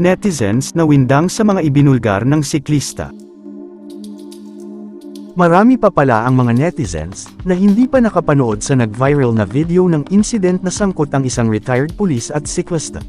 netizens na windang sa mga ibinulgar ng siklista. Marami pa pala ang mga netizens na hindi pa nakapanood sa nag-viral na video ng incident na sangkot ang isang retired police at siklista.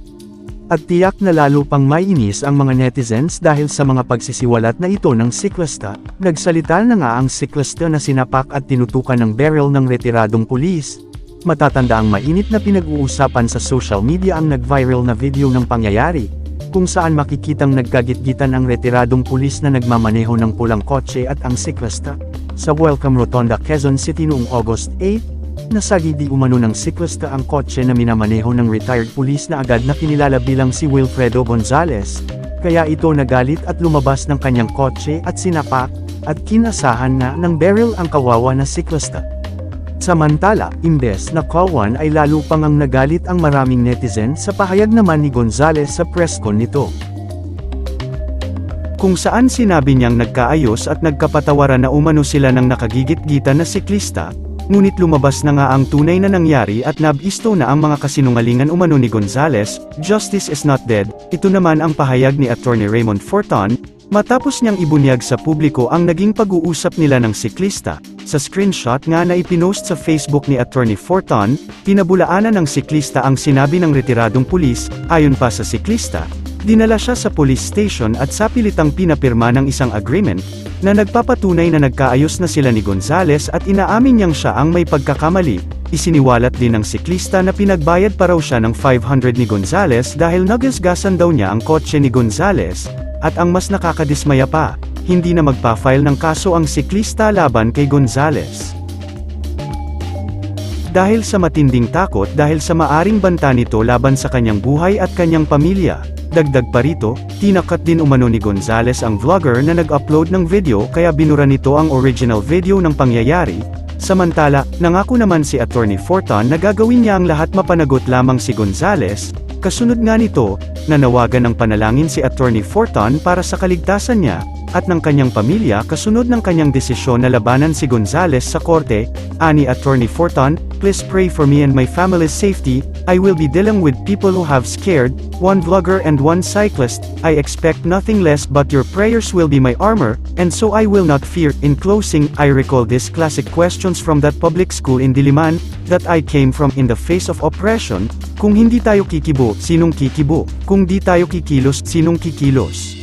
At tiyak na lalo pang maiinis ang mga netizens dahil sa mga pagsisiwalat na ito ng siklista, nagsalita na nga ang siklista na sinapak at tinutukan ng barrel ng retiradong pulis. Matatanda ang mainit na pinag-uusapan sa social media ang nag-viral na video ng pangyayari, kung saan makikitang nagkagitgitan ang retiradong pulis na nagmamaneho ng pulang kotse at ang siklista. Sa Welcome Rotonda, Quezon City noong August 8, Nasagi di umano ng siklista ang kotse na minamaneho ng retired police na agad na kinilala bilang si Wilfredo Gonzales, kaya ito nagalit at lumabas ng kanyang kotse at sinapak, at kinasahan na ng barrel ang kawawa na siklista. Samantala, imbes na kawan ay lalo pang ang nagalit ang maraming netizen sa pahayag naman ni Gonzales sa presscon nito. Kung saan sinabi niyang nagkaayos at nagkapatawaran na umano sila ng nakagigit-gitan na siklista, ngunit lumabas na nga ang tunay na nangyari at nabisto na ang mga kasinungalingan umano ni Gonzales, Justice is not dead, ito naman ang pahayag ni Attorney Raymond Forton, matapos niyang ibunyag sa publiko ang naging pag-uusap nila ng siklista. Sa screenshot nga na ipinost sa Facebook ni Attorney Forton, pinabulaanan ng siklista ang sinabi ng retiradong pulis, ayon pa sa siklista, Dinala siya sa police station at sa pilitang pinapirma ng isang agreement, na nagpapatunay na nagkaayos na sila ni Gonzales at inaamin niyang siya ang may pagkakamali. Isiniwalat din ng siklista na pinagbayad pa raw siya ng 500 ni Gonzales dahil nagasgasan daw niya ang kotse ni Gonzales, at ang mas nakakadismaya pa, hindi na magpa-file ng kaso ang siklista laban kay Gonzales. Dahil sa matinding takot dahil sa maaring banta nito laban sa kanyang buhay at kanyang pamilya, Dagdag pa rito, tinakat din umano ni Gonzales ang vlogger na nag-upload ng video kaya binura nito ang original video ng pangyayari. Samantala, nangako naman si Attorney Forton na gagawin niya ang lahat mapanagot lamang si Gonzales, kasunod nga nito, nanawagan ng panalangin si Attorney Forton para sa kaligtasan niya, at ng kanyang pamilya kasunod ng kanyang desisyon na labanan si Gonzales sa korte, ani Attorney Forton, please pray for me and my family's safety, I will be dealing with people who have scared, one vlogger and one cyclist, I expect nothing less but your prayers will be my armor, and so I will not fear. In closing, I recall these classic questions from that public school in Diliman, that I came from in the face of oppression, kung hindi tayo kikibo, sinong kikibo? Kung di tayo kikilos, sinong kikilos?